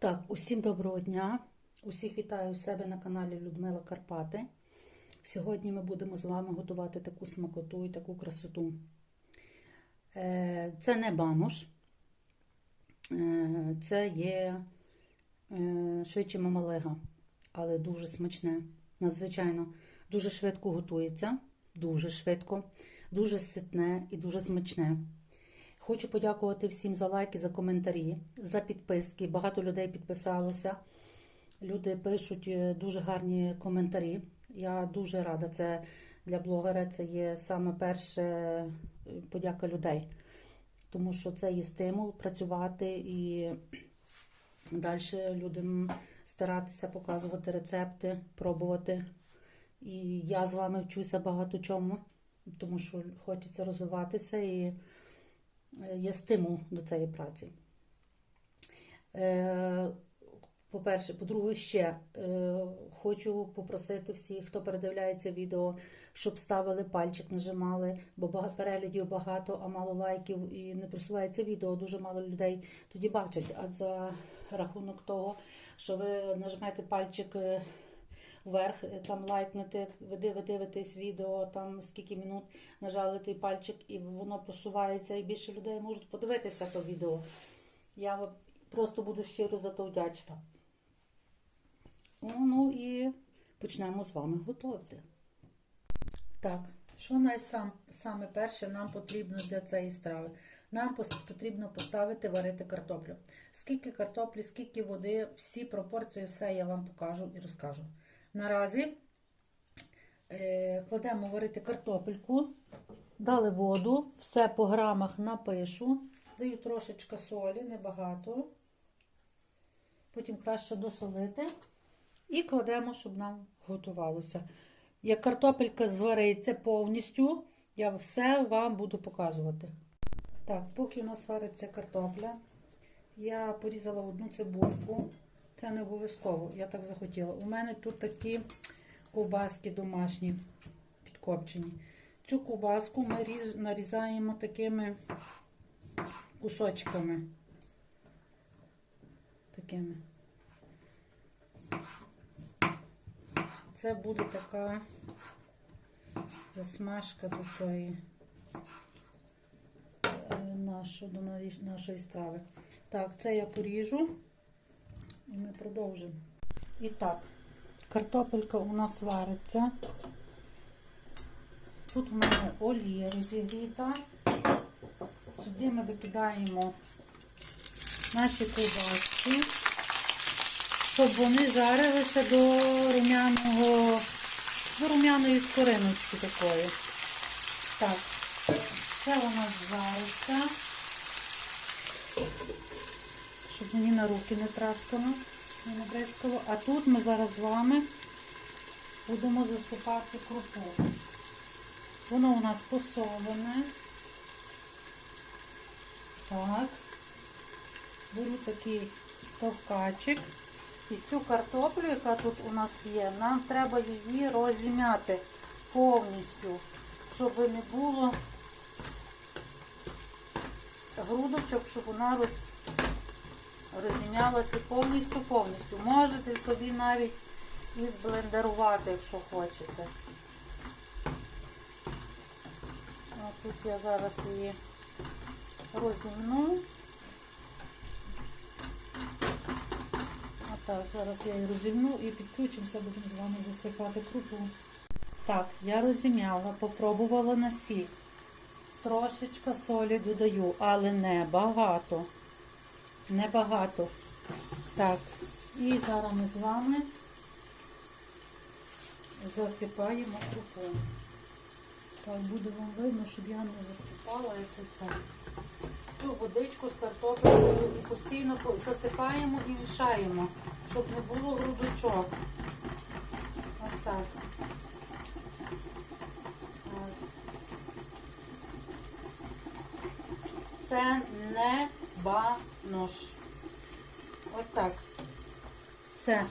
Так, усім доброго дня. Усіх вітаю у себе на каналі Людмила Карпати. Сьогодні ми будемо з вами готувати таку смакоту і таку красоту. Е, Це не банош, Е, це є е, швидше мамалега, але дуже смачне. Надзвичайно дуже швидко готується, дуже швидко, дуже ситне і дуже смачне. Хочу подякувати всім за лайки, за коментарі, за підписки. Багато людей підписалося. Люди пишуть е, дуже гарні коментарі. Я дуже рада. Це для блогера це є саме перше е, подяка людей. Тому що це є стимул працювати і далі людям старатися показувати рецепти, пробувати. І я з вами вчуся багато чому, тому що хочеться розвиватися і є стимул до цієї праці. Е, По-перше, по-друге, ще е, хочу попросити всіх, хто передивляється відео, щоб ставили пальчик, нажимали, бо бага- переглядів багато, а мало лайків і не просувається відео. Дуже мало людей тоді бачать. А за рахунок того, що ви нажмете пальчик е, вверх, е, там лайкнете, ви відео, там скільки минут нажали той пальчик, і воно просувається, і більше людей можуть подивитися то відео. Я просто буду щиро за то вдячна. Ну і почнемо з вами готувати. Так, що найсам, перше нам потрібно для цієї страви? Нам потрібно поставити варити картоплю. Скільки картоплі, скільки води, всі пропорції, все я вам покажу і розкажу. Наразі е, кладемо варити картопельку, дали воду, все по грамах напишу, даю трошечка солі, небагато. Потім краще досолити. І кладемо, щоб нам готувалося. Як картопелька звариться повністю, я все вам буду показувати. Так, поки у нас вариться картопля, я порізала одну цибульку. Це не обов'язково, я так захотіла. У мене тут такі ковбаски домашні, підкопчені. Цю ковбаску ми різ- нарізаємо такими кусочками. Такими. Це буде така засмажка до тої е, нашої, до нашої страви. Так, це я поріжу і ми продовжимо. І так, картопелька у нас вариться. Тут у мене олія розігріта. Сюди ми викидаємо наші ковбаски щоб вони жарилися до румяного, до румяної скориночки такої. Так, це у нас жариться, щоб мені на руки не траскало, не набризкало. А тут ми зараз з вами будемо засипати крупу. Воно у нас посолене. Так. Беру такий товкачик. І цю картоплю, яка тут у нас є, нам треба її розім'яти повністю, щоб не було грудочок, щоб вона роз... розім'ялася повністю повністю. Можете собі навіть і зблендерувати, якщо хочете. От тут я зараз її розімну. Так, зараз я її розімну і підключимося, будемо з вами засипати крупу. Так, я розім'яла, попробувала на сік. Трошечка солі додаю, але не багато. Не багато. Так, і зараз ми з вами засипаємо крупу. Так, буде вам видно, щоб я не засипала якось там. Цю водичку з картоплею постійно засипаємо і мішаємо, щоб не було грудочок. Ось так. Так. Це не банош. Ось так. Все.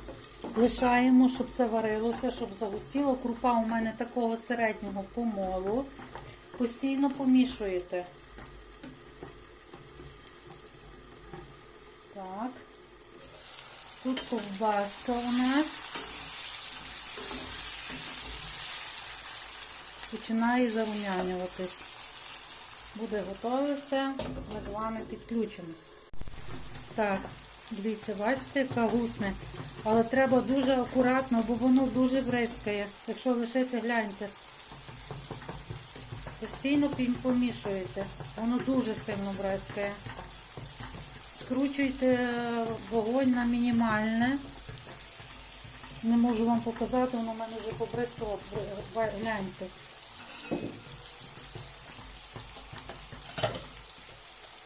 Лишаємо, щоб це варилося, щоб загустіло. Крупа у мене такого середнього помолу. Постійно помішуєте. Так. Тут ковбаска у нас. Починає зарум'янюватись. Буде готове все, ми з вами підключимось. Так, дивіться, бачите, яка гусне. Але треба дуже акуратно, бо воно дуже бризкає. Якщо лишити, гляньте. Постійно помішуєте. Воно дуже сильно бризкає. Скручуйте вогонь на мінімальне. Не можу вам показати, воно в мене вже побризкало. Гляньте.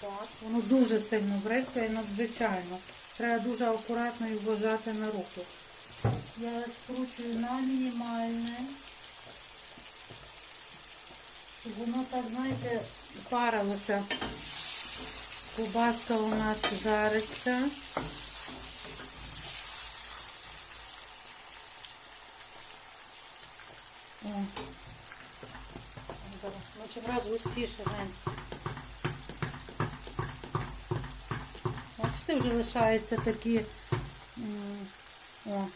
Так, воно дуже сильно бризкає, надзвичайно. Треба дуже акуратно і вважати на руку. Я скручую на мінімальне. Щоб воно так, знаєте, парилося. Кубаска у нас жариться. О. Зараз. Ну, чим раз густіше, глянь. Бачите, вже лишаються такі. О. О.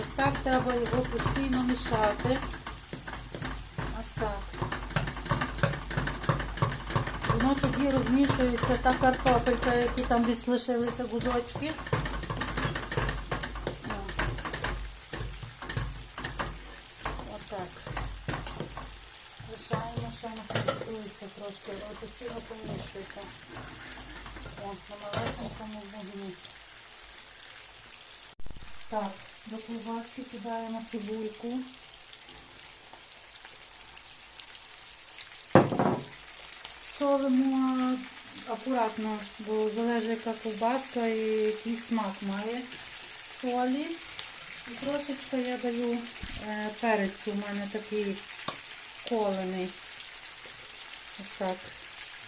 Ось так треба його постійно мішати. Ось так. Воно тоді розмішується та картопелька, які там десь лишилися гудочки. О. Отак. Лишаємо, ще накритується трошки, але постійно помішуйте. О, на малесенькому вогні. Так, до ковбаски кидаємо цибульку. Солимо акуратно, бо залежить яка ковбаска і який смак має солі. І трошечки я даю е, перець, у мене такий колений. Ось так,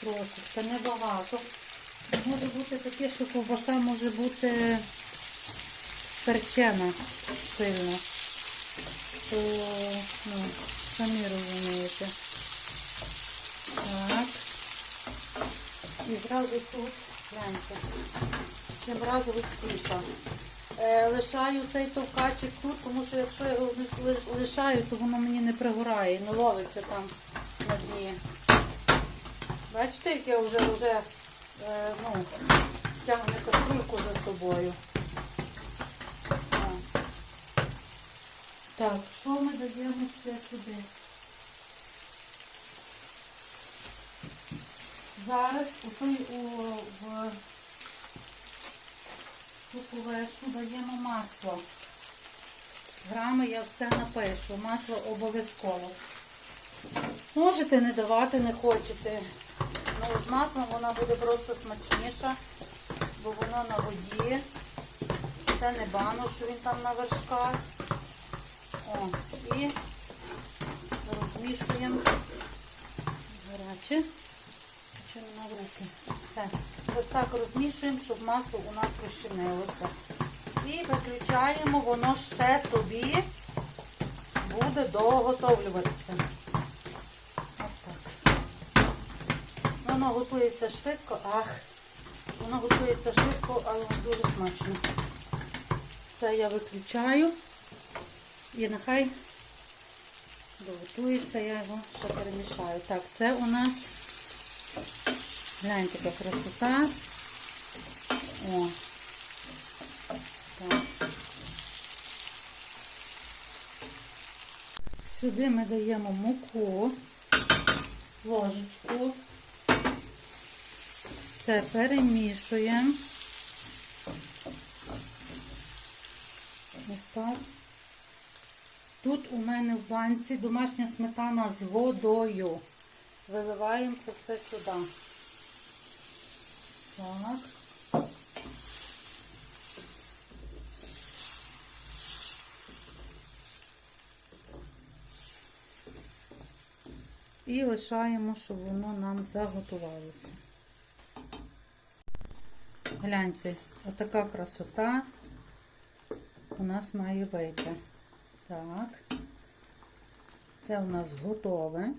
трошечки, небагато. Може бути таке, що ковбаса може бути перчена сильно. То, ну, самі розумієте. Так. І зразу тут, гляньте, чим разу густіша. Е, лишаю цей товкачик тут, тому що якщо я його лишаю, то воно мені не пригорає, не ловиться там на дні. Бачите, як я вже, вже е, ну, тягне каструльку за собою. О. Так, що ми даємо ще сюди? Зараз у той у, в ту даємо масло. Грами я все напишу. Масло обов'язково. Можете не давати, не хочете. Ну, з маслом вона буде просто смачніша, бо воно на воді. Це не банош, що він там на вершках. О, і розмішуємо гаряче. На руки. Все. Ось так розмішуємо, щоб масло у нас розчинилося. І виключаємо, воно ще собі буде доготовлюватися. Ось так. Воно готується швидко, ах, воно готується швидко, але дуже смачно. Все я виключаю. І нехай доготується, я його ще перемішаю. Так, це у нас Гляньте, яка красота. О. Так. Сюди ми даємо муку, ложечку. Це перемішуємо. Ось так. Тут у мене в банці домашня сметана з водою. Виливаємо це все сюди. Так. І лишаємо, щоб воно нам заготувалося. Гляньте, отака красота у нас має вийти. Так. Це у нас готове.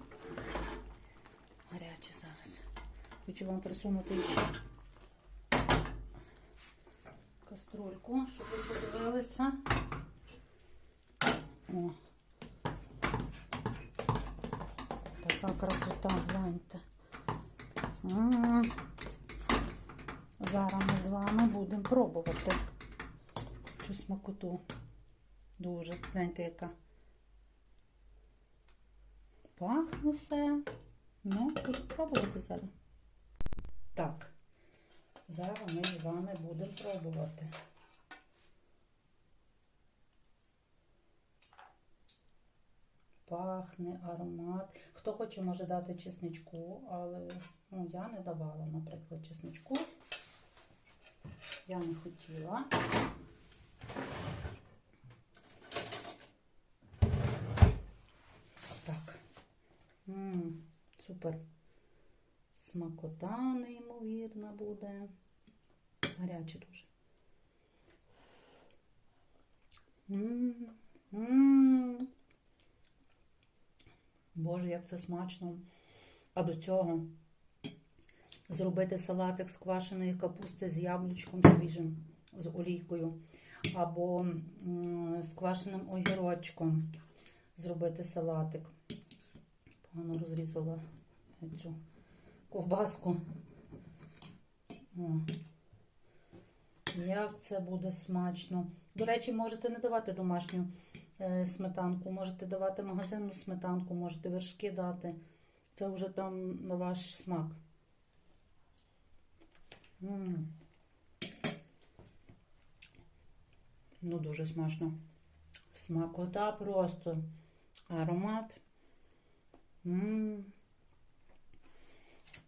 Гаряче зараз. Хочу вам присунути каструльку, щоб ви подивилися. О. Така красота, гляньте. Зараз ми з вами будемо пробувати цю смакоту. Дуже. Гляньте, яка. Пахне все. Ну, буду пробувати зараз. Так. Зараз ми з вами будемо пробувати. Пахне аромат. Хто хоче, може дати чесничку, але ну, я не давала, наприклад, чесничку. Я не хотіла. Так. М, супер. Смакота неймовірна буде. Гаряче дуже. М, м. Боже, як це смачно. А до цього зробити салатик з квашеної капусти з яблучком свіжим, з олійкою, або з квашеним огірочком зробити салатик. Погано розрізала цю ковбаску. О. Як це буде смачно. До речі, можете не давати домашню е, сметанку, можете давати магазинну сметанку, можете вершки дати. Це вже там на ваш смак. М. Ну, дуже смачно. Смакота просто. Аромат. М.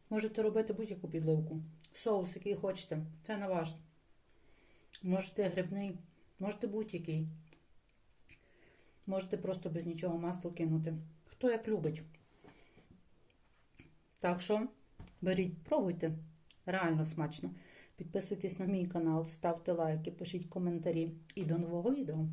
Можете робити будь-яку підливку. Соус, який хочете. Це на ваш. Можете грибний, можете будь-який. Можете просто без нічого масло кинути. Хто як любить. Так що беріть, пробуйте. Реально смачно. Підписуйтесь на мій канал, ставте лайки, пишіть коментарі. І до нового відео.